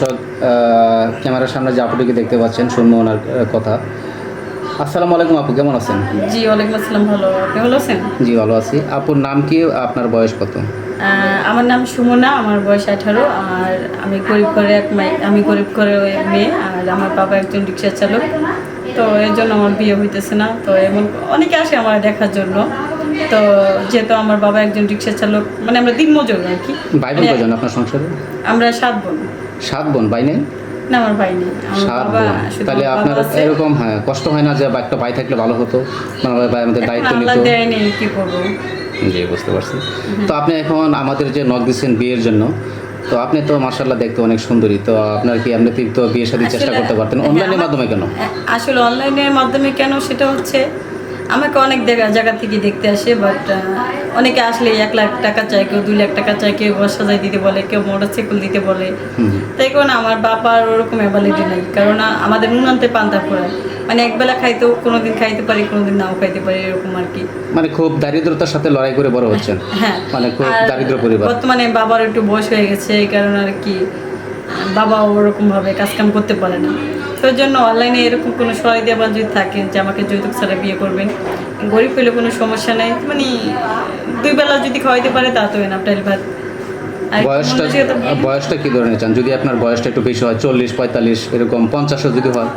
দর্শক ক্যামেরার সামনে যে আপুটিকে দেখতে পাচ্ছেন শুনব ওনার কথা। আসসালামু আলাইকুম আপু কেমন আছেন? জি ওয়ালাইকুম আসসালাম ভালো। আপনি ভালো আছেন? জি ভালো আছি। আপুর নাম কি আপনার বয়স কত? আমার নাম সুমনা আমার বয়স আঠারো আর আমি গরিব করে এক মাই আমি গরিব করে মেয়ে আর আমার বাবা একজন রিক্সা চালক। তো এর জন্য আমার বিয়ে হইতেছে না তো এমন অনেকে আসে আমার দেখার জন্য। তো যেহেতু আমার বাবা একজন রিক্সা চালক মানে আমরা দিন মজুর আর কি। ভাই বোন কজন আপনার সংসারে? আমরা সাত বোন। সাত বোন ভাই নেই? না আমার ভাই নেই। সাত বোন। তাহলে আপনার এরকম হ্যাঁ কষ্ট হয় না যে বা একটা ভাই থাকলে ভালো হতো? মানে ভাই আমাদের দায়িত্ব নিত। কি করব? জি বুঝতে পারছি। তো আপনি এখন আমাদের যে নক দিচ্ছেন বিয়ের জন্য তো আপনি তো মার্শাল্লাহ দেখতে অনেক সুন্দরী তো আপনার কি এমনিতেই তো বিয়ে শাদী চেষ্টা করতে পারতেন? হ্যাঁ, অনলাইনের মাধ্যমে কেন? আসলে অনলাইনের মাধ্যমে কেন সেটা হচ্ছে আমাকে অনেক জায়গা থেকে দেখতে আসে বাট অনেকে আসলে এক লাখ টাকা চায় কেউ দুই লাখ টাকা চায় কেউ ঘর সাজাই দিতে বলে কেউ মোটরসাইকেল দিতে বলে। তাই কারণ আমার বাবার ওরকম অ্যাবিলিটি নেই কারণ আমাদের নুন আনতে পান্তা পড়ায় মানে একবেলা খাইতেও কোনোদিন খাইতে পারি কোনোদিন নাও খাইতে পারি এরকম আর কি। মানে খুব দারিদ্রতার সাথে লড়াই করে বড় হচ্ছেন। হ্যাঁ মানে খুব দারিদ্র পরিবার। বর্তমানে বাবার একটু বয়স হয়ে গেছে এই কারণে আর কি বাবা ওরকম ভাবে কাজকাম করতে পারে না। তো জন্য অনলাইনে এরকম কোনো সহায় দেওয়া যদি থাকেন যে আমাকে যৌতুক ছাড়া বিয়ে করবেন, গরিব পেলে কোনো সমস্যা নেই মানে দুই বেলা যদি খাওয়াইতে পারে তা তো না আপনার ভাত। বয়সটা বয়সটা কি ধরনের চান? যদি আপনার বয়সটা একটু বেশি হয় চল্লিশ পঁয়তাল্লিশ এরকম পঞ্চাশও যদি হয়।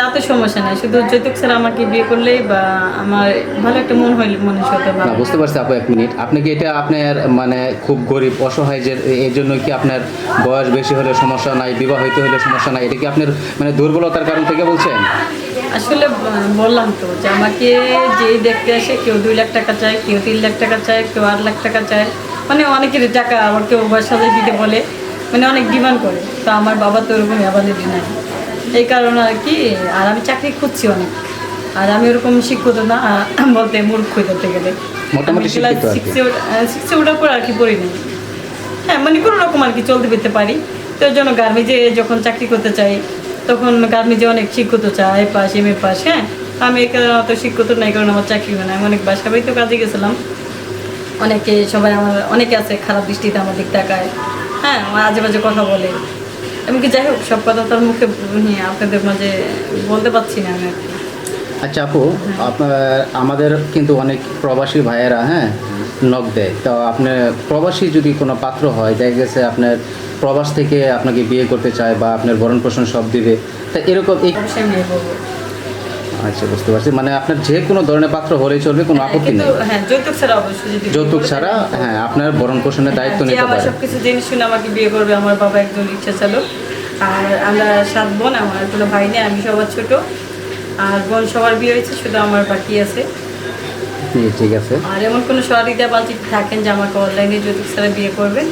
তাতে সমস্যা নাই শুধু যৌতুক ছাড়া আমাকে বিয়ে করলেই বা আমার ভালো একটা মন হইলে মনে হতে না বুঝতে পারছি আপু এক মিনিট। আপনি কি এটা আপনার মানে খুব গরিব অসহায় যে এই জন্য কি আপনার বয়স বেশি হলে সমস্যা নাই বিবাহ হইতে হলে সমস্যা নাই? এটা কি আপনার মানে দুর্বলতার কারণ থেকে বলছেন? আসলে বললাম তো যে আমাকে যেই দেখতে আসে কেউ দুই লাখ টাকা চায় কেউ তিন লাখ টাকা চায় কেউ আট লাখ টাকা চায়। মানে অনেকের টাকা আবার কেউ সাজাই দিতে বলে মানে অনেক ডিমান্ড করে। তো আমার বাবা তো ওরকম অ্যাভালিটি নাই এই কারণে আর কি আর আমি চাকরি খুঁজছি অনেক। আর আমি ওরকম শিক্ষিত না বলতে মূর্খ ধরতে গেলে। মোটামুটি আর শিখছে ওটার পর আর কি হ্যাঁ মানে কোনো রকম আর কি চলতে ফিরতে পারি। তো ওই জন্য গার্মেজে যখন চাকরি করতে চাই তখন গার্মেজে অনেক শিক্ষিত চাই পাস এম এ পাস হ্যাঁ। আমি অত শিক্ষিত নাই কারণ আমার চাকরি হয় না। আমি অনেক বাসা বাড়িতেও কাজে গেছিলাম। অনেকে সবাই আমার অনেকে আছে খারাপ দৃষ্টিতে আমার দিক তাকায়। হ্যাঁ আমার আজে বাজে কথা বলে। এমনকি যাই হোক সব কথা তার মুখে নিয়ে আপনাদের মাঝে বলতে পারছি না আমি আচ্ছা আপু আপনার আমাদের কিন্তু অনেক প্রবাসী ভাইয়েরা হ্যাঁ নখ দেয়। তো আপনার প্রবাসী যদি কোনো পাত্র হয় দেখা গেছে আপনার প্রবাস থেকে আপনাকে বিয়ে করতে চায় বা আপনার ভরণ পোষণ সব দিবে তা এরকম এই আচ্ছা বুঝতে পারছি। মানে আপনার যে কোনো ধরনের পাত্র হলেই চলবে কোনো আপত্তি নেই? হ্যাঁ যৌতুক ছাড়া অবশ্যই বিয়ে যৌতুক ছাড়া হ্যাঁ আপনার ভরণ পোষণের দায়িত্ব যে নিতে পারে। সবকিছু জিনিস শুনে আমাকে বিয়ে করবে আমার বাবা একজন রিক্সা চালক আর আমরা সাত বোন আমার কোনো ভাই নেই আমি সবার ছোট। আর বোন সবার বিয়ে হয়েছে শুধু আমার বাকি আছে। ঠিক আছে। আর এমন কোনো সহযোগিতা বাঞ্চিত থাকেন যে আমাকে অনলাইনে যৌতুক ছাড়া বিয়ে করবেন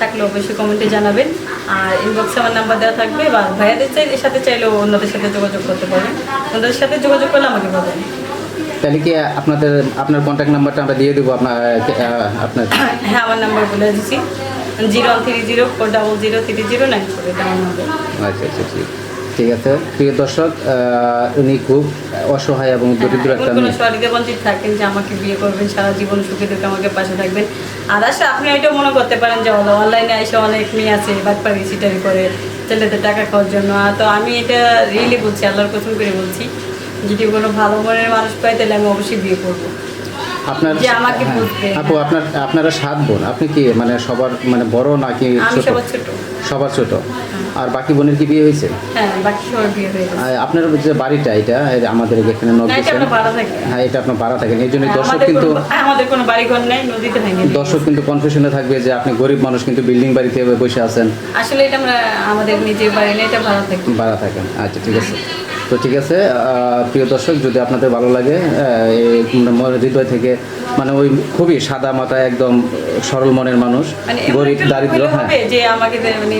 থাকলে অবশ্যই কমেন্টে জানাবেন। আর ইনবক্সে আমার নাম্বার দেওয়া থাকবে বা ভাইয়াদের চাই এর সাথে চাইলেও অন্যদের সাথে যোগাযোগ করতে পারেন। অন্যদের সাথে যোগাযোগ করলে আমাকে পাবেন তাহলে কি আপনাদের আপনার কন্ট্যাক্ট নাম্বারটা আমরা দিয়ে দেবো আপনার আপনার হ্যাঁ আমার নাম্বার বলে দিচ্ছি। Zero three zero four double zero three zero nine four এটা আমার নাম্বার আচ্ছা আচ্ছা ঠিক। ঠিক আছে। প্রিয় দর্শক উনি খুব অসহায় এবং দরিদ্র একটা মেয়ে। থাকেন যে আমাকে বিয়ে করবেন সারা জীবন সুখে দুঃখে আমাকে পাশে থাকবেন। আর আসলে আপনি এটাও মনে করতে পারেন যে অনলাইনে এসে অনেক মেয়ে আছে বাটপাড়ি সিটারি করে ছেলেদের টাকা খাওয়ার জন্য। তো আমি এটা রিয়েলি বলছি আল্লাহর কথম করে বলছি যদি কোনো ভালো মনের মানুষ পাই তাহলে আমি অবশ্যই বিয়ে করব। আপনার যে আমাকে হ্যাঁ, আপু আপনার আপনারা সাত বোন আপনি কি মানে সবার মানে বড় নাকি সবার ছোট। সবার ছোট। আর বাকি বোনের কি বিয়ে হয়েছে? হ্যাঁ বাকি সবার বিয়ে হয়ে গেছে। আপনার যে বাড়িটা এটা আমাদের এখানে হ্যাঁ এটা আপনার ভাড়া থাকেন এই জন্য হ্যাঁ, দর্শক কিন্তু আমাদের কোনো বাড়ি ঘর নেই নদীতে ভেঙে দর্শক কিন্তু কনফিউশনে থাকবে যে আপনি গরিব মানুষ কিন্তু বিল্ডিং বাড়িতে বসে আছেন। আসলে এটা আমরা আমাদের নিজের বাড়ি এটা ভাড়া থাকি। ভাড়া থাকেন আচ্ছা ঠিক আছে। তো ঠিক আছে প্রিয় দর্শক যদি আপনাদের ভালো লাগে হৃদয় থেকে মানে ওই খুবই সাদা মাথা একদম সরল মনের মানুষ মানে গরিব দারিদ্র হ্যাঁ। যে আমাকে মানে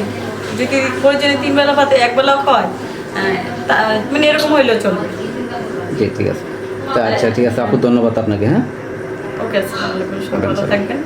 যদি প্রয়োজনে তিন বেলা ভাতে এক বেলাও খাওয়ায়? হ্যাঁ, তা- মানে এরকম হইলেও চলবে জি ঠিক আছে। তা আচ্ছা ঠিক আছে আপু ধন্যবাদ আপনাকে হ্যাঁ? ওকে আসসালামু আলাইকুম সবাই ভালো থাকবেন।